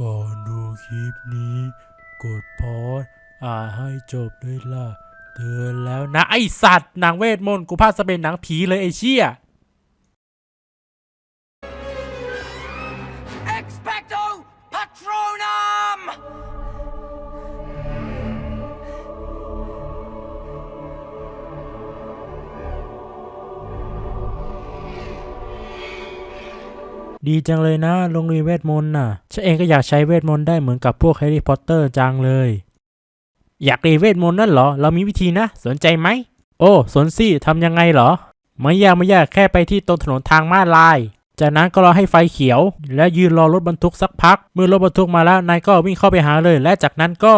ก่อนดูคลิปนี้ กดพอสอ่านให้จบด้วยล่ะ เตือนแล้วนะ ไอสัตว์หนังเวทมนต์กูพาจะเป็นหนังผีเลยไอเชี่ย ดีจังเลยนะโรงเรียนเวทมนต์น่ะ ฉันเองก็อยากใช้เวทมนต์ได้เหมือนกับพวกแฮร์รี่พอตเตอร์จังเลย อยากเรียนเวทมนต์นั่นเหรอ เรามีวิธีนะ สนใจไหม โอ้สนสิทำยังไงเหรอ ไม่ยากไม่ยากแค่ไปที่ตรงถนนทางม้าลาย จากนั้นก็รอให้ไฟเขียว และยืนรอรถบรรทุกสักพัก เมื่อรถบรรทุกมาแล้วนายก็วิ่งเข้าไปหาเลย และจากนั้นก็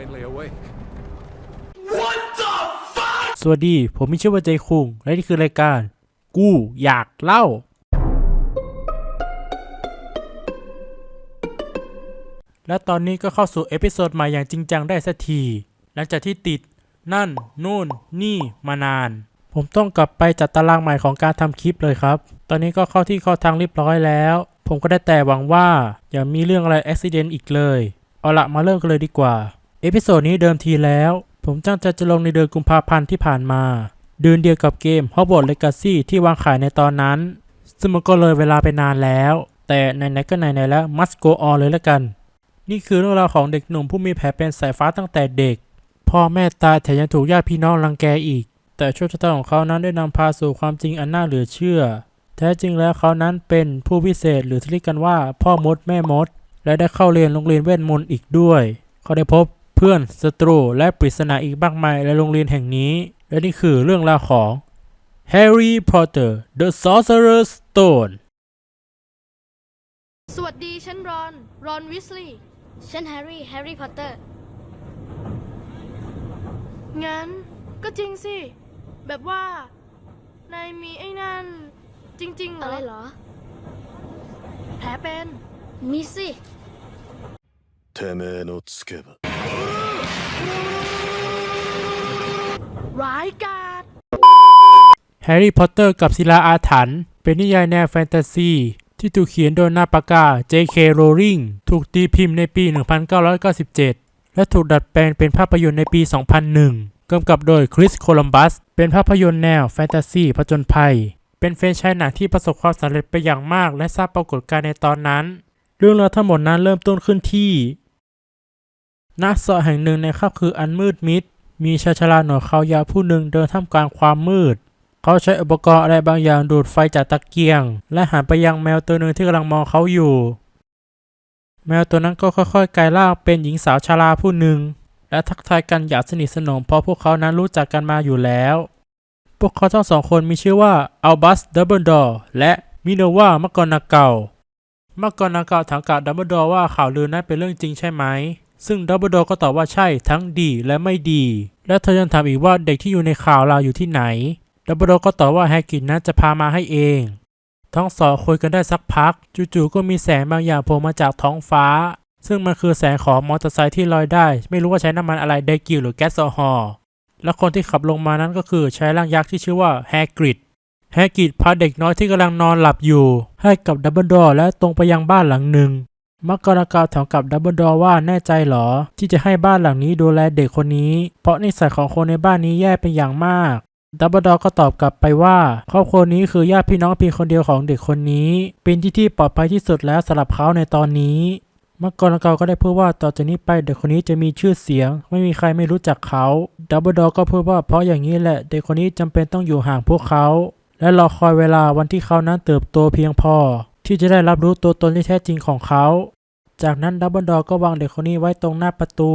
finally awake. สวัสดี ผมมีชื่อว่าใจคุง และนี่คือรายการ กูอยากเล่า และตอนนี้ก็เข้าสู่เอพิโซดใหม่อย่างจริงจังได้สักที หลังจากที่ติด นั่น นู่น นี่มานาน ผมต้องกลับไปจัดตารางใหม่ของการทำคลิปเลยครับ ตอนนี้ก็เข้าที่เข้าทางเรียบร้อยแล้ว ผมก็ได้แต่หวังว่าอย่ามีเรื่องอะไรอุบิเหตุอีกเลย เอาละมาเริ่มกันเลยดีกว่า เอพิโซดนี้เดิมทีแล้ว ผมตั้งใจจะลงในเดือนกุมภาพันธ์ที่ผ่านมาเดือนเดียวกับเกม Hogwarts Legacy ที่วางขายในตอนนั้น ซึ่งมันก็เลยเวลาไปนานแล้ว แต่ไหนๆก็ไหนๆแล้ว must go on เลยละกัน นี่คือเรื่องราวของเด็กหนุ่มผู้มีแผลเป็นสายฟ้าตั้งแต่เด็ก พ่อแม่ตายแถมยังถูกญาติพี่น้องรังแกอีก แต่โชคชะตาของเขานั้นได้นำพาสู่ความจริงอันน่าเหลือเชื่อ แท้จริงแล้วเขานั้นเป็นผู้พิเศษหรือที่เรียกกันว่า พ่อมดแม่มด และได้เข้าเรียนโรงเรียนเวทมนต์อีกด้วย เขาได้พบ พื่อนศัตรูและปริศนาอีกมากมายในโรงเรียนแห่งนี้ และนี่คือเรื่องราวของ Harry Potter the Sorcerer's Stone สวัสดี ฉันรอน รอนวิสลีย์ ฉันแฮร์รี่ แฮร์รี่พอตเตอร์ งั้นก็จริงสิ แบบว่า นายมีไอ้นั่น จริง ๆ เหร อะ อ ไรเหรอ แผลเป็น มีสิ てめえのつけば ร้ายกาจแฮร์รี่พอตเตอร์กับศิลาอาถรรพ์เป็นนิยายแนวแฟนตาซี ที่ถูกเขียนโดยนาปากา J.K. Rowling ถูกตีพิมพ์ในปี 1997 และถูกดัดแปลงเป็นภาพยนตร์ในปี 2001 กำกับโดยคริสโคลัมบัส เป็นภาพยนตร์แนวแฟนตาซีผจญภัย เป็นแฟรนช์หนังที่ประสบความสำเร็จไปอย่างมาก และสร้างปรากฏการณ์ในตอนนั้น เรื่องราวทั้งหมดนั้นเริ่มต้นขึ้นที่ณเสาะแห่งหนึ่งในค่ำคืนอันมืดมิด มีชายชราหนวดเขายาวผู้หนึ่งเดินท่ามกลางความมืด เขาใช้อุปกรณ์อะไรบางอย่างดูดไฟจากตะเกียง และหันไปยังแมวตัวหนึ่งที่กำลังมองเขาอยู่ แมวตัวนั้นก็ค่อยๆกลายร่างเป็นหญิงสาวชราผู้หนึ่ง และทักทายกันอย่างสนิทสนมเพราะพวกเขานั้นรู้จักกันมาอยู่แล้ว พวกเขาทั้งสองคนมีชื่อว่าอัลบัสดับเบิลดอร์และมิโนวามกกอนาเกลมกกอนาเกลถามกับดับเบิลดอร์ว่าข่าวลือนั้นเป็นเรื่องจริงใช่ไหม ซึ่งดับเบิลดอร์ก็ตอบว่าใช่ทั้งดีและไม่ดี และเธอยังถามอีกว่าเด็กที่อยู่ในข่าวเราอยู่ที่ไหนดับเบิลดอร์ก็ตอบว่าแฮกินนั้นจะพามาให้เอง ทั้งสองคุยกันได้สักพัก จู่ๆก็มีแสงบางอย่างโผล่มาจากท้องฟ้า ซึ่งมันคือแสงของมอเตอร์ไซค์ที่ลอยได้ ไม่รู้ว่าใช้น้ำมันอะไรไดกิลหรือแก๊สโซฮอล์และคนที่ขับลงมานั้นก็คือชายร่างยักษ์ที่ชื่อว่าแฮกริดแฮกริดพาเด็กน้อยที่กำลังนอนหลับอยู่ ให้กับดับเบิลดอร์และตรงไปยังบ้านหลังหนึ่ง มักกรากาวถามกับดับเบิลดอว่าแน่ใจเหรอ ที่จะให้บ้านหลังนี้ดูแลเด็กคนนี้ เพราะนิสัยของคนในบ้านนี้แย่เป็นอย่างมากดับเบิลดอก็ตอบกลับไปว่า ครอบครัวนี้คือญาติพี่น้องเพียงคนเดียวของเด็กคนนี้ เป็นที่ที่ปลอดภัยที่สุดแล้วสำหรับเขาในตอนนี้มักกรากาก็ได้พูดว่าต่อจากนี้ไปเด็กคนนี้จะมีชื่อเสียง ไม่มีใครไม่รู้จักเขาดับเบิลดอก็พูดว่าเพราะอย่างนี้แหละ เด็กคนนี้จำเป็นต้องอยู่ห่างพวกเขา และรอคอยเวลาวันที่เขานั้นเติบโตเพียงพอ ที่จะได้รับรู้ตัวตนที่แท้จริงของเขา จากนั้นดับเบิลดอร์ก็วางเด็กคนนี้ไว้ตรงหน้าประตู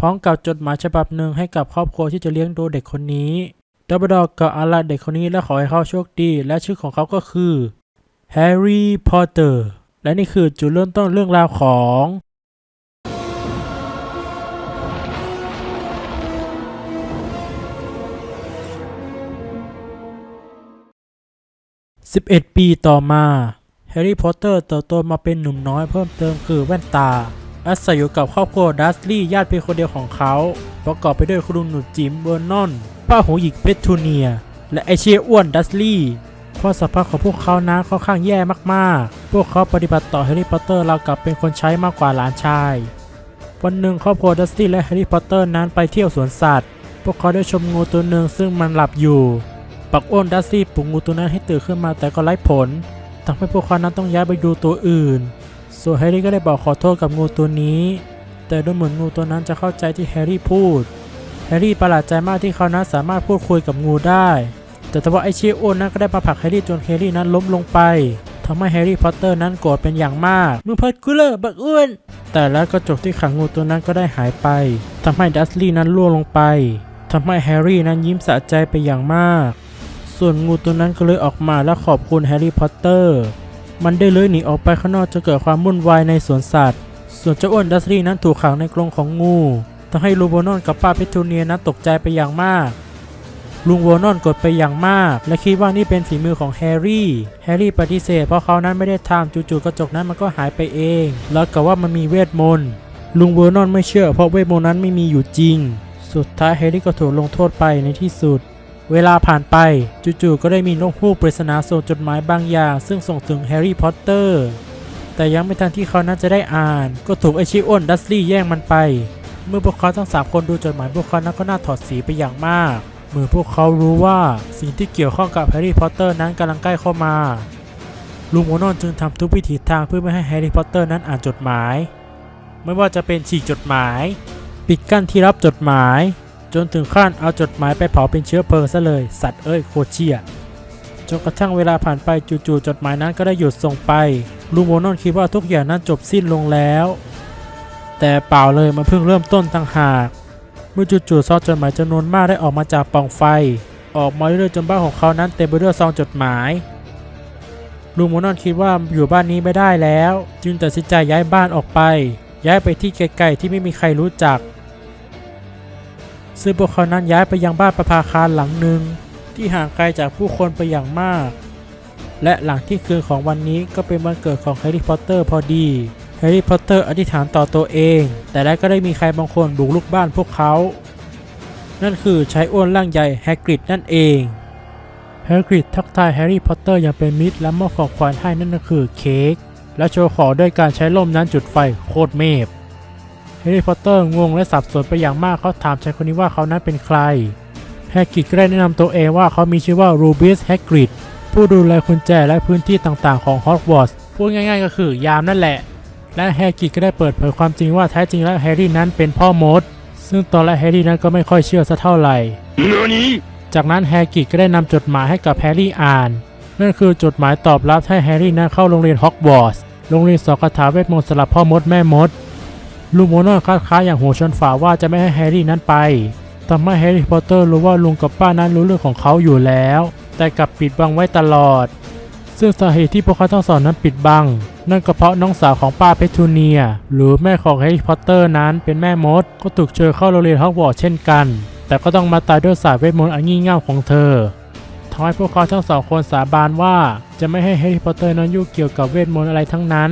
พร้อมกับจดหมายฉบับหนึ่งให้กับครอบครัวที่จะเลี้ยงดูเด็กคนนี้ดับเบิลดอร์ก็อาลัยเด็กคนนี้และขอให้เขาโชคดี และชื่อของเขาก็คือแฮร์รี่พอตเตอร์และนี่คือจุดเริ่มต้นเรื่องราวของ11 ปีต่อมา แฮร์รี่พอตเตอร์เติบโตมาเป็นหนุ่มน้อยเพิ่มเติมคือแว่นตา อาศัยอยู่กับครอบครัวดัสลีย์ญาติเพียงคนเดียวของเขา ประกอบไปด้วยคุณลุงหนุดจิมเบอร์นอน ป้าหูหยิกเพชรทูเนีย และไอเชียอ้วนดัสลีย์ความสัมพันธ์ของพวกเขานั้นค่อนข้างแย่มากๆ พวกเขาปฏิบัติต่อแฮร์รี่พอตเตอร์ราวกับเป็นคนใช้มากกว่าหลานชาย วันหนึ่งครอบครัวดัสลีย์และแฮร์รี่พอตเตอร์นั้นไปเที่ยวสวนสัตว์ พวกเขาได้ชมงูตัวหนึ่งซึ่งมันหลับอยู่ ปักอ้วนดัสซี่ปลุกงูตัวนั้นให้ตื่นขึ้นมาแต่ก็ไร้ผล ทำให้พวกเขานั้นต้องย้ายไปดูตัวอื่น ส่วนแฮร์รี่ก็ได้บอกขอโทษกับงูตัวนี้ แต่ดูเหมือนงูตัวนั้นจะเข้าใจที่แฮร์รี่พูด แฮร์รี่ประหลาดใจมากที่เขานั้นสามารถพูดคุยกับงูได้ แต่ทว่าไอเชียอ้วนนั้นก็ได้มาผลักแฮร์รี่จนแฮร์รี่นั้นล้มลงไปทำให้แฮร์รี่พอตเตอร์นั้นโกรธเป็นอย่างมากมึงพัดกูเลอร์บักอ้วน แต่แล้วกระจกที่ขังงูตัวนั้นก็ได้หายไปทำให้ดัสลี่นั้นล่วงลงไปทำให้แฮร์รี่นั้นยิ้มสะใจไปอย่างมาก ส่วนงูตัวนั้นก็เลยออกมาและขอบคุณแฮร์รี่พอตเตอร์ มันได้เลื้อยหนีออกไปข้างนอกจะเกิดความวุ่นวายในสวนสัตว์ ส่วนเจ้าอ้วนดัสลี่นั้นถูกขังในกรงของงูทำให้ลูโบนอนกับป้าเพทูเนียนั้นตกใจไปอย่างมากลุงโวนอนกดไปอย่างมาก และคิดว่านี่เป็นฝีมือของแฮร์รี่ แฮร์รี่ปฏิเสธเพราะเขานั้นไม่ได้ทำจู่ๆกระจกนั้นมันก็หายไปเอง แล้วกับว่ามันมีเวทมนต์ ลุงโวนอนไม่เชื่อเพราะเวทมนต์นั้นไม่มีอยู่จริง สุดท้ายแฮร์รี่ก็ถูกลงโทษไปในที่สุด เวลาผ่านไปจู่ๆก็ได้มีนกฮูกปริศนาส่งจดหมายบางอย่าง ซึ่งส่งถึงแฮร์รี่พอตเตอร์ แต่ยังไม่ทันที่เขานั้นจะได้อ่าน ก็ถูกไอชิอ้วนดัสลี่แย่งมันไป เมื่อพวกเขาทั้งสามคนดูจดหมายพวกเขานั้นก็น่าถอดสีไปอย่างมาก เมื่อพวกเขารู้ว่าสิ่งที่เกี่ยวข้องกับแฮร์รี่พอตเตอร์นั้นกำลังใกล้เข้ามาลุงโมนอนจึงทำทุกวิถีทางเพื่อไม่ให้แฮร์รี่พอตเตอร์นั้นอ่านจดหมาย ไม่ว่าจะเป็นฉีกจดหมาย ปิดกั้นที่รับจดหมาย จนถึงขั้นเอาจดหมายไปเผาเป็นเชื้อเพลิงซะเลย สัตว์เอ้ยโคเชียจนกระทั่งเวลาผ่านไปจู่ๆจดหมายนั้นก็ได้หยุดส่งไปลุงโมนอนคิดว่าทุกอย่างนั้นจบสิ้นลงแล้ว แต่เปล่าเลยมันเพิ่งเริ่มต้นต่างหากเมื่อจู่ๆซองจดหมายจำนวนมากได้ออกมาจากปล่องไฟ ออกมาเรื่อยๆจนบ้านของเขานั้นเต็มไปด้วยซองจดหมายลุงโมนอนคิดว่าอยู่บ้านนี้ไม่ได้แล้ว จึงตัดสินใจย้ายบ้านออกไป ย้ายไปที่ไกลๆที่ไม่มีใครรู้จัก ซึ่งพวกเขานั้นย้ายไปยังบ้านประภาคารหลังหนึ่งที่ห่างไกลจากผู้คนไปอย่างมาก และหลังที่คืนของวันนี้ก็เป็นวันเกิดของแฮร์รี่พอตเตอร์พอดีแฮร์รี่พอตเตอร์อธิษฐานต่อตัวเอง แต่แล้วก็ได้มีใครบางคนบุกลุกบ้านพวกเขา นั่นคือชายอ้วนร่างใหญ่แฮกริดนั่นเองแฮกริดทักทายแฮร์รี่พอตเตอร์อย่างเป็นมิตรและมอบของขวัญให้นั่นก็คือเค้กและโชว์ขอด้วยการใช้ล่มนั้นจุดไฟโคตรเมพ แฮร์รี่พอตเตอร์งงและสับสนไปอย่างมากเขาถามชายคนนี้ว่าเขานั้นเป็นใคร แฮกริดก็ได้แนะนำตัวเองว่าเขามีชื่อว่ารูบิสแฮกริดผู้ดูแลกุญแจและพื้นที่ต่างๆของฮอกวอตส์พูดง่ายๆก็คือยามนั่นแหละ และแฮกริดก็ได้เปิดเผยความจริงว่าแท้จริงแล้วแฮร์รี่นั้นเป็นพ่อมด ซึ่งตอนแรกแฮร์รี่นั้นก็ไม่ค่อยเชื่อสักเท่าไหร่ จากนั้นแฮกริดก็ได้นำจดหมายให้กับแฮร์รี่อ่าน นั่นคือจดหมายตอบรับให้แฮร์รี่นั้นเข้าโรงเรียนฮอกวอตส์โรงเรียนสอนคาถาเวทมนต์สำหรับพ่อมดแม่มด ลุงโมนอนคัดค้านอย่างหัวชนฝาว่าจะไม่ให้แฮร์รี่นั้นไปทำให้แฮร์รี่พอตเตอร์รู้ว่าลุงกับป้านั้นรู้เรื่องของเขาอยู่แล้ว แต่กลับปิดบังไว้ตลอด ซึ่งสาเหตุที่พวกเขาทั้งสองนั้นปิดบัง นั่นก็เพราะน้องสาวของป้าเพทูเนีย หรือแม่ของแฮร์รี่พอตเตอร์นั้นเป็นแม่มด ก็ถูกเชิญเข้าโรงเรียนฮอกวอตส์เช่นกัน แต่ก็ต้องมาตายด้วยสายเวทมนต์อันงี่เง่าของเธอทำให้พวกเขาทั้งสองคนสาบานว่า จะไม่ให้แฮร์รี่พอตเตอร์นั้นยุ่งเกี่ยวกับเวทมนต์อะไรทั้งนั้น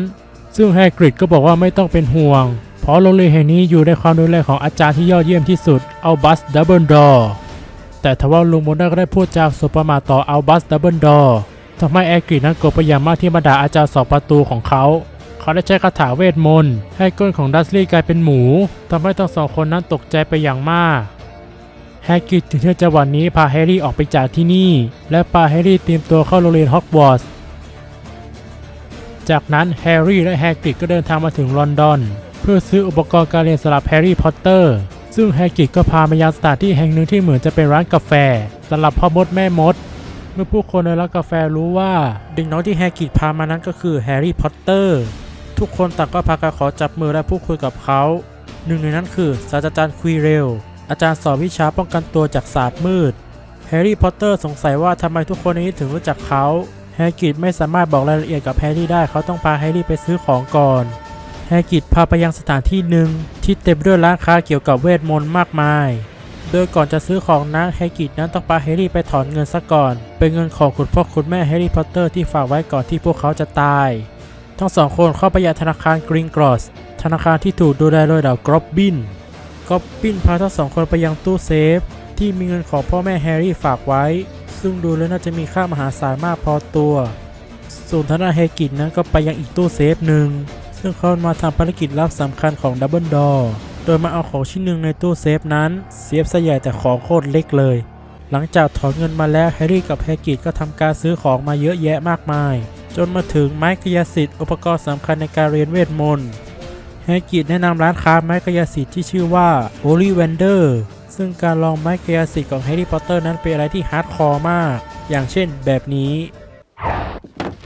ซึ่งแฮกริดก็บอกว่าไม่ต้องเป็นห่วง เพราะโรงเรียนแห่งนี้อยู่ในความดูแลของอาจารย์ที่ยอดเยี่ยมที่สุดอัลบัสดับเบิลดอร์แต่ทว่าลุงมนาก็ได้พูดจาสบประมาทต่ออัลบัสดับเบิลดอร์ทำให้แฮกรินั้นโกรธไปอย่างมากที่มาด่าอาจารย์สอบประตูของเขา เขาได้ใช้คาถาเวทมนต์ให้ก้นของดัสลี่กลายเป็นหมูทำให้ทั้งสองคนนั้นตกใจไปอย่างมากแฮกริดถึงที่จังหวะนี้พาแฮร์รี่ออกไปจากที่นี่ และพาแฮร์รี่เตรียมตัวเข้าโรงเรียนฮอกวอตส์จากนั้นแฮร์รี่และแฮกริดก็เดินทางมาถึงลอนดอน เพื่อซื้ออุปกรณ์การเรียนสำหรับแฮร์รี่พอตเตอร์ซึ่งแฮกริดก็พามายังสถานที่แห่งหนึ่งที่เหมือนจะเป็นร้านกาแฟสำหรับพ่อมดแม่มด เมื่อผู้คนในร้านกาแฟรู้ว่าเด็กน้อยที่แฮกริดพามานั้นก็คือแฮร์รี่พอตเตอร์ทุกคนต่างก็พากันขอจับมือและพูดคุยกับเขาหนึ่งในนั้นคือศาสตราจารย์ควีเรลอาจารย์สอนวิชาป้องกันตัวจากศาสตร์มืดแฮร์รี่พอตเตอร์สงสัยว่าทำไมทุกคนในนี้ถึงรู้จักเขาแฮกิตไม่สามารถบอกรายละเอียดกับแฮร์รี่ได้เขาต้องพาแฮร์รี่ไปซื้อของก่อน แฮกิตพาไปยังสถานที่หนึ่งที่เต็มด้วยร้านค้าเกี่ยวกับเวทมนต์มากมาย โดยก่อนจะซื้อของนั้นแฮกิตนั้นต้องพาแฮร์รี่ไปถอนเงินซะก่อน เป็นเงินของคุณพ่อคุณแม่แฮร์รี่พอตเตอร์ที่ฝากไว้ก่อนที่พวกเขาจะตาย ทั้งสองคนเข้าไปยังธนาคารกรีนกรอส ธนาคารที่ถูกดูแลโดยเหล่ากรอบบินกรอบบินพาทั้งสองคนไปยังตู้เซฟที่มีเงินของพ่อแม่แฮร์รี่ฝากไว้ ซึ่งดูแล้วน่าจะมีค่ามหาศาลมากพอตัวส่วนทางด้านแฮกิตนั้นก็ไปยังอีกตู้เซฟหนึ่ง ซึ่งเขามาทำภารกิจลับสำคัญของดับเบิลดอร์โดยมาเอาของชิ้นหนึ่งในตู้เซฟนั้น เซฟซะใหญ่แต่ของโคตรเล็กเลย หลังจากถอนเงินมาแล้วแฮร์รี่กับแฮกิตก็ทำการซื้อของมาเยอะแยะมากมาย จนมาถึงไม้กายสิทธิ์อุปกรณ์สำคัญในการเรียนเวทมนต์แฮกิตแนะนำร้านค้าไม้กายสิทธิ์ที่ชื่อว่า Holy Wonder ซึ่งการลองไม้กายสิทธิ์ของแฮร์รี่พอตเตอร์นั้นเป็นอะไรที่ฮาร์ดคอร์มาก อย่างเช่นแบบนี้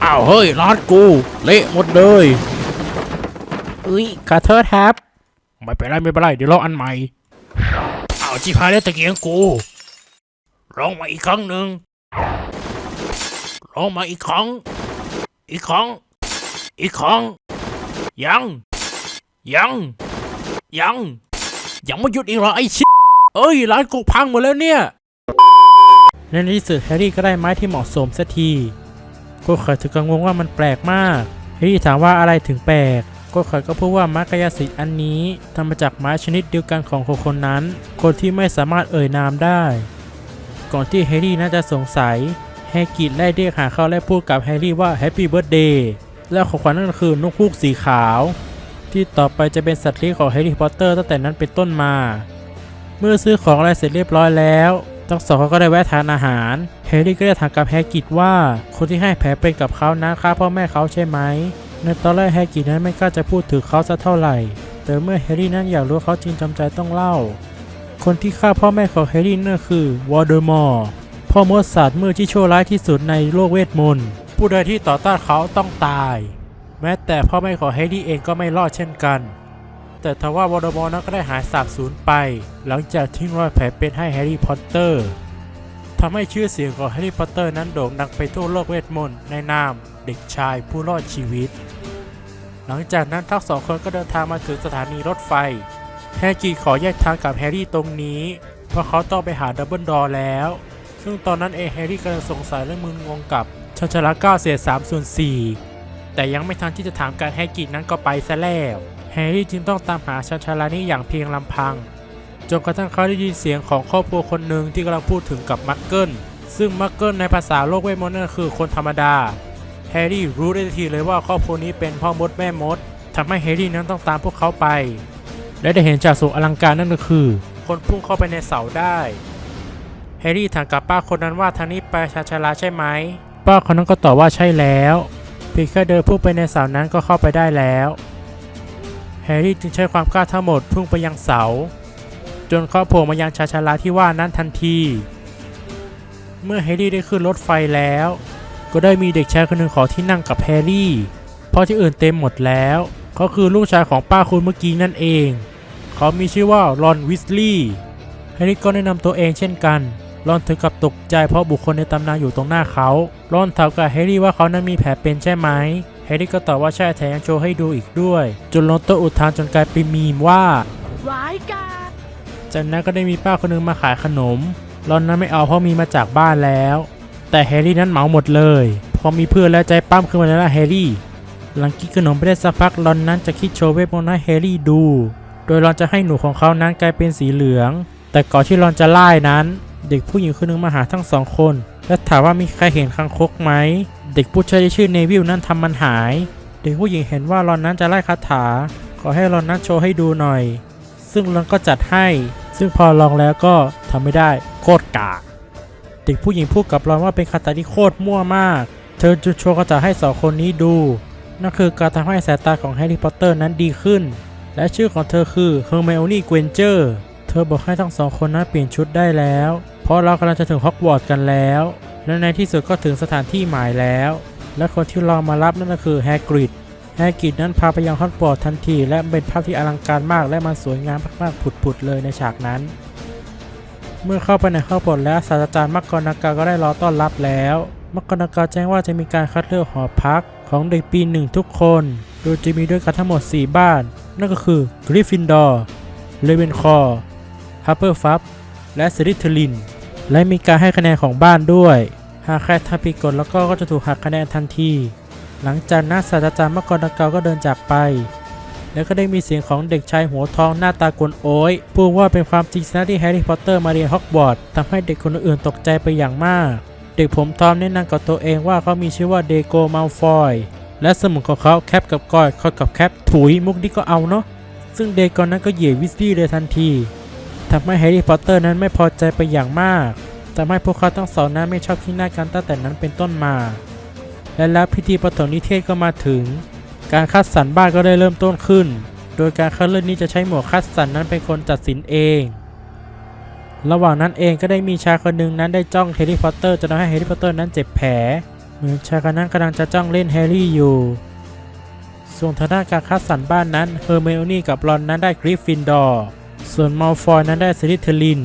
อ้าวเฮ้ยร้านกู เละหมดเลย อุ้ยขอโทษครับ ไม่เป็นไรไม่เป็นไรเดี๋ยวลองอันใหม่ เอาวจิพายแล้วตะเกียงกูลองมาอีกครั้งหนึ่งลองมาอีกครั้ง อีกครั้ง อีกครั้ง ยัง ยัง ยัง ยังไม่หยุดอีกเหรอไอ้ชิเอ้ยร้านกูพังหมดแล้วเนี่ย ในที่สุดแฮร์รี่ก็ได้ไม้ที่เหมาะสมสักทีก็เคยถึงกังวลว่ามันแปลกมากแฮร์รี่ถามว่าอะไรถึงแปลก ก็เคยก็พูดว่าม้กายสิทธิ์อันนี้ทำมาจากไม้ชนิดเดียวกันของคนคนนั้น คนที่ไม่สามารถเอ่ยนามได้ ก่อนที่แฮร์รี่น่าจะสงสัยแฮกิดไล่เรียกหาเขาและพูดกับแฮร์รี่ว่าแฮปปี้เบิร์ดเดย์และของขวัญนั่นก็คือนกฮูกสีขาว ที่ต่อไปจะเป็นสัตว์เลี้ยงของแฮร์รี่พอตเตอร์ตั้งแต่นั้นเป็นต้นมา เมื่อซื้อของอะไรเสร็จเรียบร้อยแล้วทั้งสองเขาก็ได้แวะทานอาหาร แฮร์รี่ก็ได้ถามกับแฮกิดว่า คนที่ให้แผลเป็นกับเขานั้นฆ่าพ่อแม่เขาใช่ไหม ในตอนแรกแฮกิดนั้นไม่กล้าจะพูดถึงเขาสักเท่าไหร่ แต่เมื่อแฮร์รี่นั้นอยากรู้เขาจึงจำใจต้องเล่า คนที่ฆ่าพ่อแม่ของแฮร์รี่นั่นคือวอลเดอมอร์พ่อมดศาสตร์มือที่ชั่วร้ายที่สุดในโลกเวทมนต์ผู้ใดที่ต่อต้านเขาต้องตาย แม้แต่พ่อแม่ของแฮร์รี่เองก็ไม่รอดเช่นกัน แต่ทว่าวอลเดอมอร์นั้นก็ได้หายสาบสูญไป หลังจากทิ้งรอยแผลเป็นให้แฮร์รี่พอตเตอร์ทำให้ชื่อเสียงของแฮร์รี่พอตเตอร์นั้นโด่งดังไปทั่วโลกเวทมนต์ในนามเด็กชายผู้รอดชีวิต หลังจากนั้นทั้งสองคนก็เดินทางมาถึงสถานีรถไฟ แฮร์รี่ขอแยกทางกับแฮร์รี่ตรงนี้ เพราะเขาต้องไปหาดับเบิลดอร์แล้ว ซึ่งตอนนั้นเองแฮร์รี่กำลังสงสัยและมึนงงกับชันชลา9เศษ3ส่วน4แต่ยังไม่ทันที่จะถามการแฮร์รี่นั้นก็ไปซะแล้ว แฮร์รี่จึงต้องตามหาชันชลานี้อย่างเพียงลำพัง จนกระทั่งเขาได้ยินเสียงของครอบครัวคนหนึ่งที่กำลังพูดถึงกับมักเกิลซึ่งมักเกิลในภาษาโลกเวทมนต์นั่นคือคนธรรมดา แฮร์รี่รู้ได้ทันทีเลยว่าครอบครัวนี้เป็นพ่อมดแม่มดทำให้แฮร์รี่นั้นต้องตามพวกเขาไป และได้เห็นจากสูงอลังการนั่นก็คือ คนพุ่งเข้าไปในเสาได้แฮร์รี่ถามกับป้าคนนั้นว่าทางนี้ไปชาชาลาใช่ไหมป้าคนนั้นก็ตอบว่าใช่แล้วเพียงแค่เดินพุ่งไปในเสานั้นก็เข้าไปได้แล้วแฮร์รี่จึงใช้ความกล้าทั้งหมดพุ่งไปยังเสา จนเขาโผล่มายังชาชาลาที่ว่านั้นทันที เมื่อแฮร์รี่ได้ขึ้นรถไฟแล้ว ก็ได้มีเด็กชายคนหนึ่งขอที่นั่งกับแฮร์รี่ เพราะที่อื่นเต็มหมดแล้วเขาคือลูกชายของป้าคุณเมื่อกี้นั่นเอง เขามีชื่อว่ารอนวิสลีย์แฮร์รี่ก็แนะนำตัวเองเช่นกันรอนถึงกับตกใจเพราะบุคคลในตำนานอยู่ตรงหน้าเขารอนถามกับแฮร์รี่ว่าเขานั้นมีแผลเป็นใช่ไหมแฮร์รี่ก็ตอบว่าใช่แถมยังโชว์ให้ดูอีกด้วย จนรอนต้องอุทานจนกลายเป็นมีมว่าร้ายกาจจากนั้นก็ได้มีป้าคนหนึงมาขายขนมรอนนั้นไม่เอาเพราะมีมาจากบ้านแล้ว แต่แฮร์รี่นั้นเหมาหมดเลย พอมีเพื่อนแล้วใจปั้มขึ้นมาแล้วแฮร์รี่ หลังกินขนมไปได้สักพักรอนนั้นจะคิดโชว์เวทมนต์ให้แฮร์รี่ดู โดยรอนจะให้หนูของเขานั้นกลายเป็นสีเหลือง แต่ก่อนที่รอนจะไล่นั้น เด็กผู้หญิงคนหนึงมาหาทั้งสองคน และถามว่ามีใครเห็นคังคกไหม เด็กผู้ชายที่ชื่อเนวิลนั้นทำมันหาย เด็กผู้หญิงเห็นว่ารอนนั้นจะไล่คาถา ขอให้รอนนั้นโชว์ให้ดูหน่อย ซึ่งรอนก็จัดให้ ซึ่งพอลองแล้วก็ทำไม่ได้โคตรกาก เด็กผู้หญิงพูดกับรอนว่าเป็นคาถาที่โคตรมั่วมาก เธอจะโชว์คาถาให้สองคนนี้ดู นั่นคือการทำให้สายตาของแฮร์รี่พอตเตอร์นั้นดีขึ้น และชื่อของเธอคือเฮอร์ไมโอนี่เกวนเจอร์ เธอบอกให้ทั้งสองคนนั้นเปลี่ยนชุดได้แล้ว เพราะเรากำลังจะถึงฮอกวอตส์กันแล้ว และในที่สุดก็ถึงสถานที่หมายแล้ว และคนที่รอมารับนั่นก็คือแฮกริดแฮกริดนั้นพาไปยังฮอกวอตส์ทันที และเป็นภาพที่อลังการมากและมันสวยงามมากๆผุดๆเลยในฉากนั้น เมื่อเข้าไปในฮอกวอตส์แล้วศาสตราจารย์มักกรนากาก็ได้รอต้อนรับแล้วมักกนากาแจ้งว่าจะมีการคัดเลือกหอพักของเด็กปีหนึ่งทุกคน โดยจะมีด้วยกันทั้งหมด 4 บ้าน นั่นก็คือกริฟฟินดอร์เลเวนคอร์ฮับเปอร์ฟับและสลิทเทลิน และมีการให้คะแนนของบ้านด้วย หากใครทำผิดกฎแล้วก็ก็จะถูกหักคะแนนทันที หลังจากนั้นศาสตราจารย์มักกรนากาก็เดินจากไป แล้วก็ได้มีเสียงของเด็กชายหัวทองหน้าตากวนโอ้ยพูดว่าเป็นความจริงนะที่แฮร์รี่พอตเตอร์มาเรียนฮอกวอตส์ทำให้เด็กคนอื่นตกใจไปอย่างมาก เด็กผมทอมแนะนำกับตัวเองว่าเขามีชื่อว่าเดโกมัลฟอยและสมุนของเขาแคปกับก้อยคอยกับแคปถุยมุกนี้ก็เอาเนาะซึ่งเดโกนั้นก็เหยียดวิสตี้เลยทันทีทำให้แฮร์รี่พอตเตอร์นั้นไม่พอใจไปอย่างมากทำให้พวกเขาทั้งสองนั้นไม่ชอบที่หน้ากันตั้งแต่นั้นเป็นต้นมา และแล้วพิธีปฐมนิเทศก็มาถึง การคัดสรรบ้านก็ได้เริ่มต้นขึ้น โดยการคัดเลือกนี้จะใช้หมวกคัดสรรนั้นเป็นคนตัดสินเอง ระหว่างนั้นเองก็ได้มีชายคนหนึ่งนั้นได้จ้องแฮร์รี่พอตเตอร์จนทำให้แฮร์รี่พอตเตอร์นั้นเจ็บแผล เหมือนชายคนนั้นกำลังจะจ้องเล่นแฮร์รี่อยู่ ส่วนทางด้านการคัดสรรบ้านนั้นเฮอร์เมโอนี่กับรอนนั้นได้กริฟฟินดอร์ ส่วนมัลฟอยนั้นได้สลิทเทลิน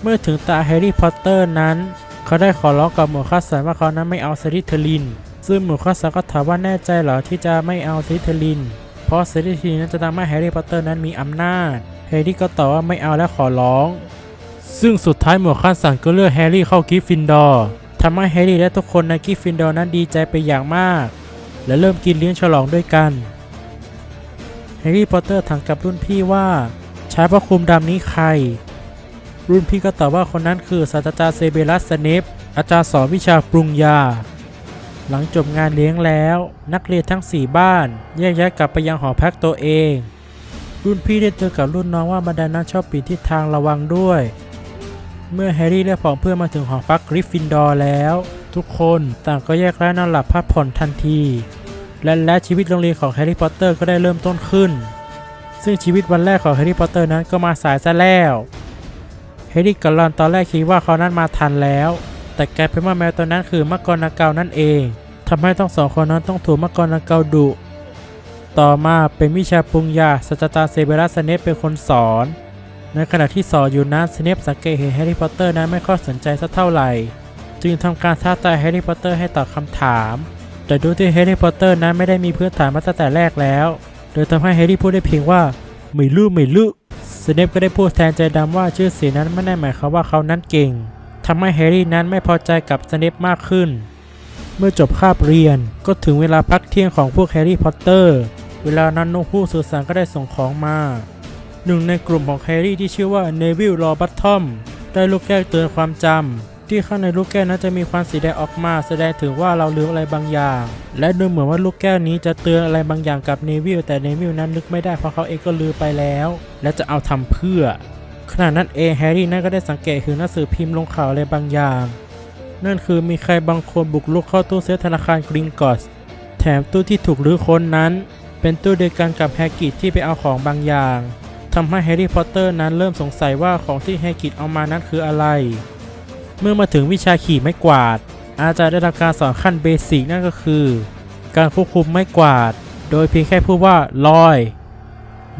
เมื่อถึงตาแฮร์รี่พอตเตอร์นั้น เขาได้ขอร้องกับหมวกคัดสรรว่าเขานั้นไม่เอาสลิทเทลิน ซึ่งหมวกคัดสรรก็ถามว่าแน่ใจเหรอที่จะไม่เอาสลิทเทลิน เพราะสลิทเทลินนั้นจะทำให้แฮร์รี่พอตเตอร์นั้นมีอำนาจ แฮร์รี่ก็ตอบว่าไม่เอาและขอร้อง ซึ่งสุดท้ายหมวกคัดสรรก็เลือกแฮร์รี่เข้ากิฟฟินดอร์ทำให้แฮร์รี่และทุกคนในกิฟฟินดอร์นั้นดีใจไปอย่างมาก และเริ่มกินเลี้ยงฉลองด้วยกัน แฮร์รี่พอตเตอร์ถามกับรุ่นพี่ว่าชายพระคลุมดำนี้ใคร รุ่นพี่ก็ตอบว่าคนนั้นคือศาสตราจารย์เซเบรัสสเนปอาจารย์สอนวิชาปรุงยา หลังจบงานเลี้ยงแล้ว นักเรียนทั้ง 4 บ้านแยกย้ายกลับไปยังหอพักตัวเอง รุ่นพี่ได้เตือนกับรุ่นน้องว่าบันไดนั้นชอบปีนทิศทางระวังด้วย เมื่อแฮร์รี่และผองเพื่อนมาถึงหอพักกริฟฟินดอร์แล้ว ทุกคนต่างก็แยกย้ายนอนหลับพักผ่อนทันที และและชีวิตโรงเรียนของแฮร์รี่พอตเตอร์ก็ได้เริ่มต้นขึ้น ซึ่งชีวิตวันแรกของแฮร์รี่พอตเตอร์นั้นก็มาสายซะแล้วแฮร์รี่กับรอนตอนแรกคิดว่าเขานั้นมาทันแล้ว แต่กลายเป็นว่าแมวตัวนั้นคือมักกรนาเกานั่นเอง ทำให้ทั้งสองคนนั้นต้องถูกมักกรนาเกาดุ ต่อมาเป็นวิชาปุงยาศาสตราจาเซเบรัสเนปเป็นคนสอน ในขณะที่สอนอยู่นั้นสเนปสังเกตเห็นแฮร์รี่พอตเตอร์นั้นไม่ค่อยสนใจสักเท่าไหร่ จึงทำการท้าทายแฮร์รี่พอตเตอร์ให้ตอบคำถาม แต่ดูที่แฮร์รี่พอตเตอร์นั้นไม่ได้มีพื้นฐานมาตั้งแต่แรกแล้ว โดยทำให้แฮร์รี่พูดได้เพียงว่าไม่รู้ไม่รู้สเนปก็ได้พูดแทนใจดำว่าชื่อเสียงนั้นไม่ได้หมายความว่าเขานั้นเก่งทำให้แฮร์รี่นั้นไม่พอใจกับสเนปมากขึ้น เมื่อจบคาบเรียนก็ถึงเวลาพักเที่ยงของพวกแฮร์รี่พอตเตอร์ เวลานั้นนกผู้สื่อสารก็ได้ส่งของมา หนึ่งในกลุ่มของแฮร์รี่ที่ชื่อว่าเนวิลลอบัตทอมได้ลูกแก้วเตือนความจำที่ข้างในลูกแก้วนั้นจะมีควันสีแดงออกมาแสดงถึงว่าเราลืมอะไรบางอย่าง และดูเหมือนว่าลูกแก้วนี้จะเตือนอะไรบางอย่างกับเนวิลแต่เนวิลนั้นนึกไม่ได้เพราะเขาเองก็ลืมไปแล้ว และจะเอาทำเพื่อขณะนั้นเองแฮร์รี่นั้นก็ได้สังเกตเห็นหนังสือพิมพ์ลงข่าวอะไรบางอย่าง นั่นคือมีใครบางคนบุกรุกเข้าตู้เซฟธนาคารกริงกอสแถมตู้ที่ถูกรื้อค้นนั้น เป็นตู้เดียวกันกับแฮกิดที่ไปเอาของบางอย่างทำให้แฮร์รี่พอตเตอร์นั้นเริ่มสงสัยว่าของที่แฮกกิดเอามานั้นคืออะไร เมื่อมาถึงวิชาขี่ไม้กวาด อาจารย์ได้ทำการสอนขั้นเบสิกนั่นก็คือ การควบคุมไม้กวาด โดยเพียงแค่พูดว่าลอย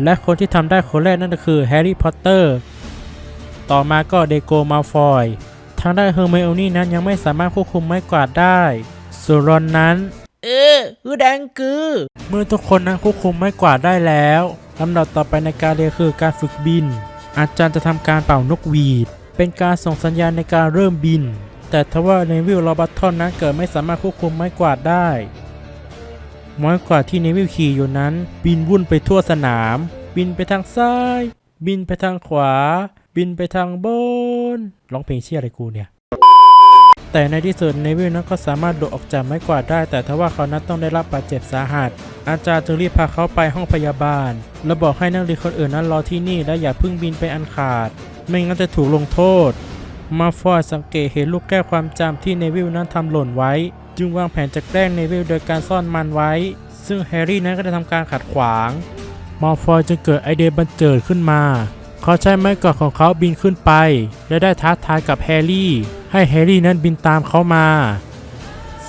และคนที่ทำได้คนแรกนั่นก็คือแฮร์รี่พอตเตอร์ต่อมาก็เดโกมาฟอย ทางด้านเฮอร์ไมโอนี่นั้นยังไม่สามารถควบคุมไม้กวาดได้ส่วนรอนนั้น เออคือแดงคือ เมื่อทุกคนนั้นควบคุมไม้กวาดได้แล้วลำดับต่อไปในการเรียนคือการฝึกบิน อาจารย์จะทำการเป่านกหวีด เป็นการส่งสัญญาณในการเริ่มบิน แต่ทว่าเนวิลโรบัตทอนนั้นเกิดไม่สามารถควบคุมไม้กวาดได้ไม้กวาดที่เนวิลขี่อยู่นั้น บินวุ่นไปทั่วสนาม บินไปทางซ้าย บินไปทางขวา บินไปทางบนร้องเพลงเชี่ยอะไรกูเนี่ย แต่ในที่สุดเนวิลนั้นก็สามารถโดดออกจากไม้กวาดได้ แต่ทว่าเขานั้นต้องได้รับบาดเจ็บสาหัส อาจารย์จึงรีบพาเขาไปห้องพยาบาล และบอกให้นักเรียนคนอื่นนั้นรอที่นี่และอย่าเพิ่งบินไปอันขาด ไม่งั้นจะถูกลงโทษ มาฟอยสังเกตเห็นลูกแก้วความจำที่เนวิลนั้นทำหล่นไว้ จึงวางแผนจะแกล้งเนวิลโดยการซ่อนมันไว้ ซึ่งแฮร์รี่นั้นก็ได้ทำการขัดขวางมาฟอยจึงเกิดไอเดียบันเจิดขึ้นมา เขาใช้ไม้กวาดของเขาบินขึ้นไป และได้ท้าทายกับแฮร์รี่ ให้แฮร์รี่นั้นบินตามเขามา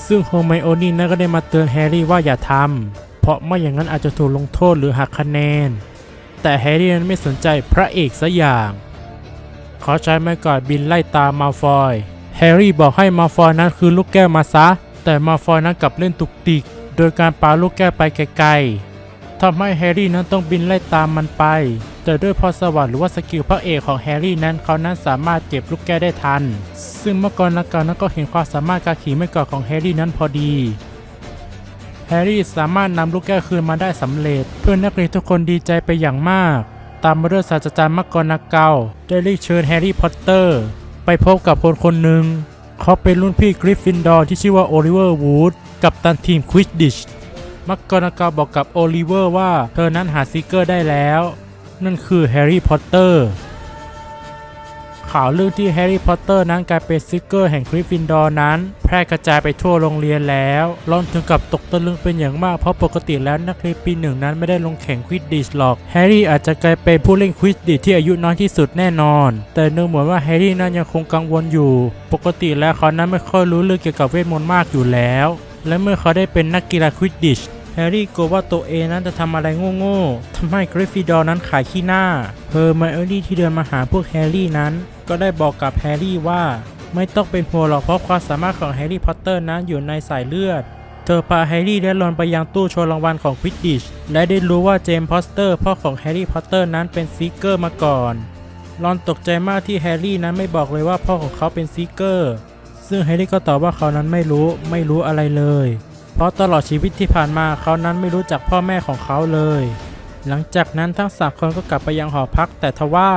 ซึ่งโฮไมโอนี่นั้นก็ได้มาเตือนแฮร์รี่ว่าอย่าทำเพราะไม่อย่างนั้นอาจจะถูกลงโทษหรือหักคะแนน แต่แฮร์รี่นั้นไม่สนใจพระเอกซะอย่างเขาใช้ไม้กวาดบินไล่ตามมาฟอยแแฮร์รี่บอกให้มาฟอยนั้นคือลูกแก้วมาซะ แต่มาฟอยนั้นกลับเล่นตุกติก โดยการปาลูกแก้วไปไกลๆทำให้แฮร์รี่นั้นต้องบินไล่ตามมันไป แต่ด้วยพรสวรรค์หรือว่าสกิลพระเอกของแฮร์รี่นั้นเขานั้นสามารถเก็บลูกแก้วได้ทัน ซึ่งเมื่อก่อนนักการนั้นก็เห็นความสามารถการขี่ไม่กอของแฮร์รี่นั้นพอดี แฮร์รี่สามารถนำลูกแก้วคืนมาได้สำเร็จ เพื่อนนักเรียนทุกคนดีใจไปอย่างมาก ตามมาด้วยศาสตราจารย์มักกรนาเกาได้เรียกเชิญแฮร์รี่พอตเตอร์ ไปพบกับคนคนหนึ่งเขาเป็นรุ่นพี่กริฟฟินดอร์ที่ชื่อว่าโอลิเวอร์วูดกับตันทีมควิดดิชมักกรนาเกาบอกกับโอลิเวอร์ว่าเธอนั้นหาซิกเกอร์ได้แล้ว นั่นคือแฮร์รี่พอตเตอร์ข่าวเรื่องที่แฮร์รี่พอตเตอร์นั้นกลายเป็นซิกเกอร์แห่งกริฟฟินดอร์นั้น แพร่กระจายไปทั่วโรงเรียนแล้วรอนถึงกับตกตะลึงเป็นอย่างมากเพราะปกติแล้วนักเรียนปีหนึ่งนั้นไม่ได้ลงแข่งควิดดิชหรอกแฮร์รี่อาจจะกลายเป็นผู้เล่นควิดดิชที่อายุน้อยที่สุดแน่นอน แต่ดูเหมือนว่าแฮร์รี่นั้นยังคงกังวลอยู่ ปกติแล้วเขานั้นไม่ค่อยรู้เรื่องเกี่ยวกับเวทมนต์มากอยู่แล้ว และเมื่อเขาได้เป็นนักกีฬาควิดดิช แฮร์รี่กลัวว่าตัวเองนั้นจะทำอะไรโง่ๆทำให้กริฟฟิดอร์นั้นขายขี้หน้าเฮอร์ไมโอนี่ที่เดินมาหาพวกแฮร์รี่นั้น ก็ได้บอกกับแฮร์รี่ว่า ไม่ต้องเป็นห่วงหรอกเพราะความสามารถของแฮร์รี่พอตเตอร์นั้นอยู่ในสายเลือด เธอพาแฮร์รี่และรอนไปยังตู้โชว์รางวัลของควิดดิชและได้รู้ว่าเจมส์พอสเตอร์พ่อของแฮร์รี่พอตเตอร์นั้นเป็นซีเกอร์มาก่อนรอนตกใจมากที่แฮร์รี่นั้นไม่บอกเลยว่าพ่อของเขาเป็นซีเกอร์ ซึ่งแฮร์รี่ก็ตอบว่าเขานั้นไม่รู้ไม่รู้อะไรเลย เพราะตลอดชีวิตที่ผ่านมาเขานั้นไม่รู้จักพ่อแม่ของเขาเลย หลังจากนั้นทั้งสามคนก็กลับไปยังหอพักแต่ทว่า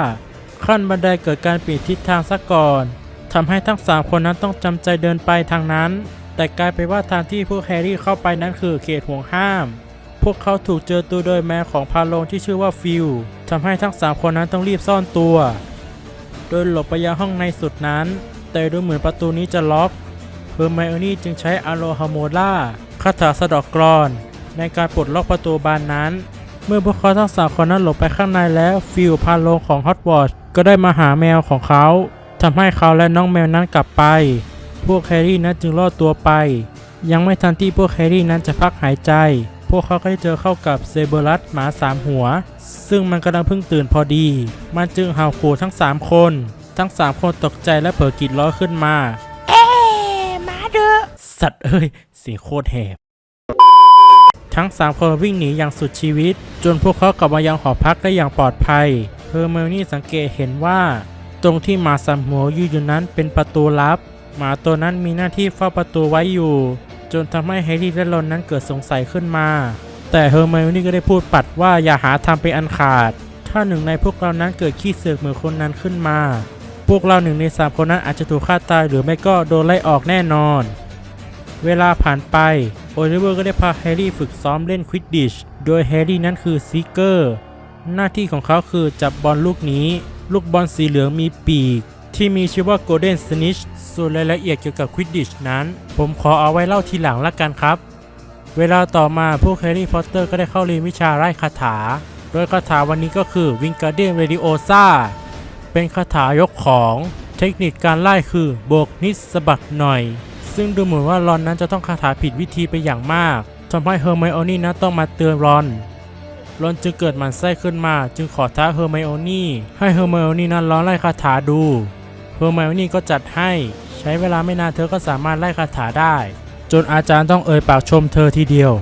ขั้นบันไดเกิดการเปลี่ยนทิศทางซะก่อนทำให้ทั้งสามคนนั้นต้องจำใจเดินไปทางนั้น แต่กลายเป็นว่าทางที่พวกแฮร์รี่เข้าไปนั้นคือเขตห่วงห้าม พวกเขาถูกเจอตัวโดยแม่ของพาโลงที่ชื่อว่าฟิลทำให้ทั้งสามคนนั้นต้องรีบซ่อนตัว โดยหลบไปยังห้องในสุดนั้น แต่ดูเหมือนประตูนี้จะล็อกเฮอร์ไมโอนี่จึงใช้อโลฮาโมล่า คาถาสะดอกกรอน ในการปลดล็อกประตูบานนั้น เมื่อพวกเขาทั้งสามคนนั้นหลบไปข้างในแล้วฟิลพาโลงของฮอตวอตก็ได้มาหาแมวของเขาทำให้เขาและน้องแมวนั้นกลับไป พวกแฮร์รี่นั้นจึงรอดตัวไป ยังไม่ทันที่พวกแฮร์รี่นั้นจะพักหายใจ พวกเขาก็ได้เจอเข้ากับเซเบอรัสหมาสามหัว ซึ่งมันกำลังเพิ่งตื่นพอดี มันจึงเห่าขู่ทั้งสามคน ทั้งสามคนตกใจและเผลอกรีดร้องขึ้นมา สัตว์เอ้ยเสียงโคตรแหบ ทั้งสามคนวิ่งหนีอย่างสุดชีวิต จนพวกเขากลับมายังหอพักได้อย่างปลอดภัยเฮอร์เมลนี่สังเกตเห็นว่า ตรงที่หมาสามหัวยืนอยู่นั้นเป็นประตูลับ หมาตัวนั้นมีหน้าที่เฝ้าประตูไว้อยู่ จนทำให้แฮร์รี่และรอนนั้นเกิดสงสัยขึ้นมา แต่เฮอร์เมลนี่ก็ได้พูดปัดว่าอย่าหาทำเป็นอันขาด ถ้าหนึ่งในพวกเรานั้นเกิดขี้เสือกเหมือนคนนั้นขึ้นมาพวกเราหนึ่งในสามคนนั้นอาจจะถูกฆ่าตายหรือไม่ก็โดนไล่ออกแน่นอน เวลาผ่านไปโอลิเวอร์ก็ได้พาแฮร์รี่ฝึกซ้อมเล่นควิดดิช โดยแฮร์รี่นั้นคือซีเกอร์ หน้าที่ของเขาคือจับบอลลูกนี้ ลูกบอลสีเหลืองมีปีก ที่มีชื่อว่า Golden Snitch ส่วนรายละเอียดเกี่ยวกับควิดดิชนั้น ผมขอเอาไว้เล่าทีหลังละกันครับ เวลาต่อมาพวกแฮร์รี่พอตเตอร์ก็ได้เข้าเรียนวิชาไร้คาถา โดยคาถาวันนี้ก็คือวิงการเดียนเรดิโอซาเป็นคาถายกของ เทคนิคการไล่คือโบกนิดสะบัดหน่อย ซึ่งดูเหมือนว่ารอนนั้นจะต้องคาถาผิดวิธีไปอย่างมากทำให้เฮอร์ไมโอนี่นั้นต้องมาเตือนรอนรอนจึงเกิดหมันไส้ขึ้นมา จึงขอท้าเฮอร์ไมโอนี่ให้เฮอร์ไมโอนี่นั้นร้องไล่คาถาดูเฮอร์ไมโอนี่ก็จัดให้ ใช้เวลาไม่นานเธอก็สามารถไล่คาถาได้ จนอาจารย์ต้องเอ่ยปากชมเธอทีเดียว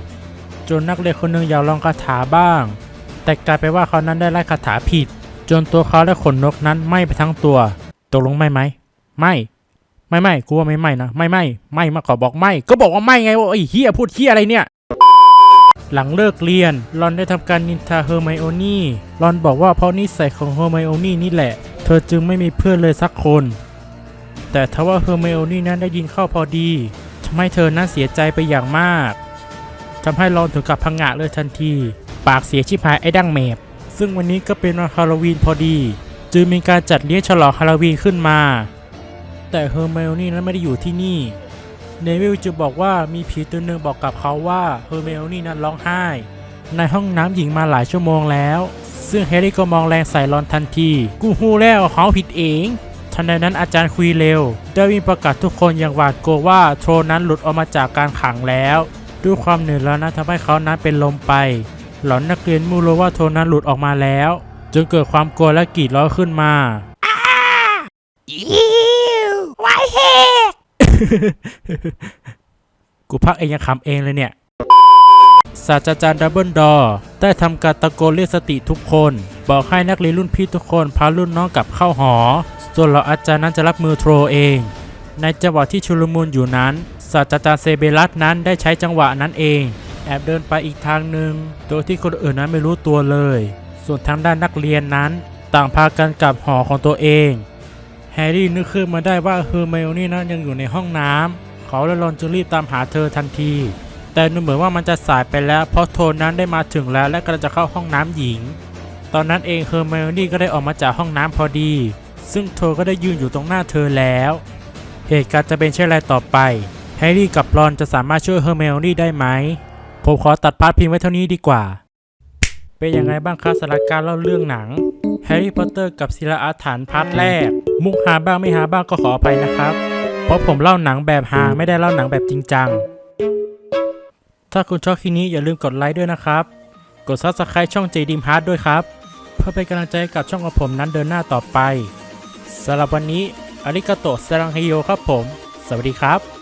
จนนักเรียนคนหนึ่งอยากลองคาถาบ้าง แต่กลายเป็นว่าเขานั้นได้ไล่คาถาผิด จนตัวเขาและขนนกนั้นไหม้ไปทั้งตัว ตกลงไหมไหม ไม่ ไม่ไม่กูว่าไม่ไม่นะไม่ไม่ไม่มาขอบอกไม่ ก็บอกว่าไม่ไงว่าไอ้เฮียพูดเฮียอะไรเนี่ย หลังเลิกเรียนรอนได้ทำการนินทาเฮอร์ไมโอนี่รอนบอกว่าเพราะนิสัยของเฮอร์ไมโอนี่นี่แหละ เธอจึงไม่มีเพื่อนเลยสักคน แต่ทว่าเฮอร์ไมโอนี่นั้นได้ยินเข้าพอดีทำให้เธอนั้นเสียใจไปอย่างมากทำให้รอนถึงกับพังงะเลยทันที ปากเสียชิบหายไอ้ดั้งแมบซึ่งวันนี้ก็เป็นวันฮาโลวีนพอดี จึงมีการจัดเลี้ยงฉลองฮาโลวีนขึ้นมา แต่เฮอร์ไมโอนี่นั้นไม่ได้อยู่ที่นี่ เนวิลจะบอกว่ามีผีตัวหนึ่งบอกกับเขาว่าเฮอร์ไมโอนี่นั้นร้องไห้ ในห้องน้ำหญิงมาหลายชั่วโมงแล้ว ซึ่งแฮร์รี่ก็มองแรงใส่รอนทันที กูฮู้แล้วเขาผิดเองทันใดนั้นอาจารย์คุยเร็วได้วิ่งประกาศทุกคนอย่างหวาดกลัวว่าโทรนั้นหลุดออกมาจากการขังแล้ว ด้วยความเหนื่อยแล้วนะทำให้เขานั้นเป็นลมไป หลอนนักเรียนมูรู้ว่าโทรนั้นหลุดออกมาแล้ว จนเกิดความกลัวและกรีดร้องขึ้นมา กูพักเองยังขำเองเลยเนี่ย ศาสตราจารย์ดับเบิลดอได้ทำการตะโกนเรียกสติทุกคน บอกให้นักเรียนรุ่นพี่ทุกคนพารุ่นน้องกลับเข้าหอ ส่วนเราอาจารย์นั้นจะรับมือโทรเอง ในจังหวะที่ชุลมุนอยู่นั้น ศาสตราจารย์เซเบรัสนั้นได้ใช้จังหวะนั้นเอง แอบเดินไปอีกทางหนึ่งโดยที่คนอื่นนั้นไม่รู้ตัวเลย ส่วนทางด้านนักเรียนนั้น ต่างพากันกลับหอของตัวเอง แฮร์รี่นึกขึ้นมาได้ว่าเฮอร์ไมโอนี่นั้นยังอยู่ในห้องน้ำเขาและรอนจึงรีบตามหาเธอทันที แต่ดูเหมือนว่ามันจะสายไปแล้ว เพราะโทนนั้นได้มาถึงแล้วและกำลังจะเข้าห้องน้ำหญิง ตอนนั้นเองเฮอร์ไมโอนี่ก็ได้ออกมาจากห้องน้ำพอดี ซึ่งโทก็ได้ยืนอยู่ตรงหน้าเธอแล้ว เหตุการณ์จะเป็นเช่นไรต่อไปแฮร์รี่กับรอนจะสามารถช่วยเฮอร์ไมโอนี่ได้ไหมผมขอตัดพาร์ทเพิงไว้เท่านี้ดีกว่า เป็นยังไงบ้างครับสำหรับการเล่าเรื่องหนังแฮร์รี่พอตเตอร์กับศิลาอาถรรพ์พาร์ทแรก มุกหาบ้างไม่หาบ้างก็ขออภัยนะครับ เพราะผมเล่าหนังแบบหาไม่ได้เล่าหนังแบบจริงจัง ถ้าคุณชอบคลิปนี้อย่าลืมกดไลค์ด้วยนะครับ กด Subscribe ช่อง j d m h a r t ด้วยครับ เพื่อเป็นกำลังใจให้กับช่องของผมนั้นเดินหน้าต่อไปสำหรับวันนี้อาริกาโตะเซรังเฮโยครับผม สวัสดีครับ